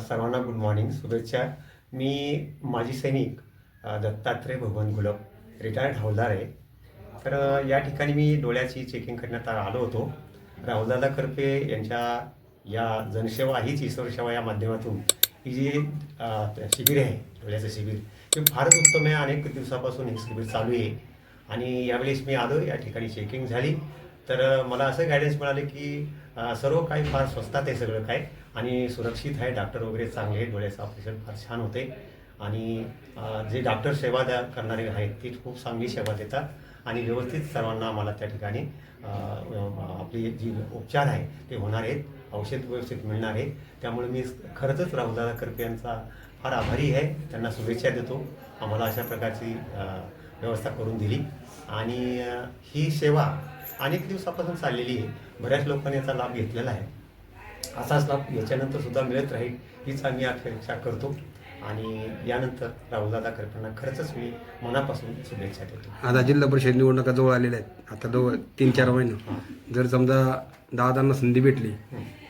सर्वांना good morning शुभेच्छा. मी माजी सैनिक दत्तात्रय भगवान गुलाब रिटायर्ड हवालदार आहे. तर या ठिकाणी मी डोळ्याची चेकिंग करण्यात आलो होतो. राहुलदादा करपे यांच्या या जनसेवा हीच ईश्वर सेवा या माध्यमातून ही जी शिबिर आहे डोळ्याचं शिबिर हे फारच उत्तम आहे. अनेक दिवसापासून हे शिबिर चालू आहे. आणि यावेळेस मी आलो या ठिकाणी चेकिंग झाली. तर मला असं गायडन्स मिळालं की सर्व काही फार स्वस्तात आहे सगळं काय आणि सुरक्षित आहे. डॉक्टर वगैरे चांगले आहेत. डोळ्याचं ऑपरेशन फार छान होते. आणि जे डॉक्टर सेवा द्या करणारे आहेत ते खूप चांगली सेवा देतात. आणि व्यवस्थित सर्वांना आम्हाला त्या ठिकाणी आपली जी उपचार आहे ते होणार आहेत. औषध व्यवस्थित मिळणार आहे. त्यामुळे मी खरंच राहुलदादा करपे यांचा फार आभारी आहे. त्यांना शुभेच्छा देतो. आम्हाला अशा प्रकारची व्यवस्था करून दिली. आणि ही सेवा अनेक दिवसापासून चाललेली आहे. बऱ्याच लोकांनी याचा लाभ घेतलेला आहे. असाच लाभ याच्यानंतर सुद्धा मिळत राहील हीच आम्ही अपेक्षा करतो. आणि यानंतर राहुलदादा करताना खरंच मी मनापासून शुभेच्छा देतो. आता जिल्हा परिषद निवडणुका जवळ आलेल्या आहेत. आता जवळ तीन चार महिने. जर समजा दादांना संधी भेटली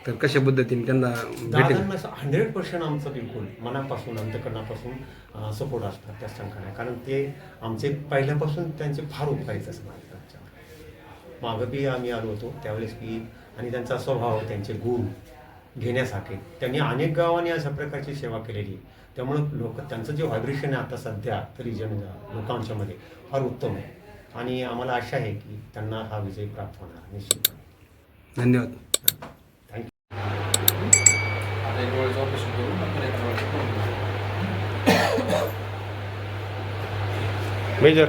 तर कशा पद्धतीने त्यांना दादांना हंड्रेड पर्सेंट आमचं बिलकुल मनापासून अंतकरणापासून सपोर्ट असतात त्या संघाला. कारण ते आमचे पहिल्यापासून त्यांचे फार उपकारित असं माझ्या आमच्यावर मागं बी आम्ही आलो होतो त्यावेळेस बी आणि त्यांचा स्वभाव त्यांचे गुण घेण्यासाठी. त्यांनी अनेक गावांनी अशा प्रकारची सेवा केलेली आहे. त्यामुळं लोक त्यांचं जे व्हायब्रेशन आहे आता सध्या तरी जन लोकांच्यामध्ये फार उत्तम आहे. आणि आम्हाला आशा आहे की त्यांना हा विजय प्राप्त होणार निश्चितपणे. धन्यवाद. Thank you major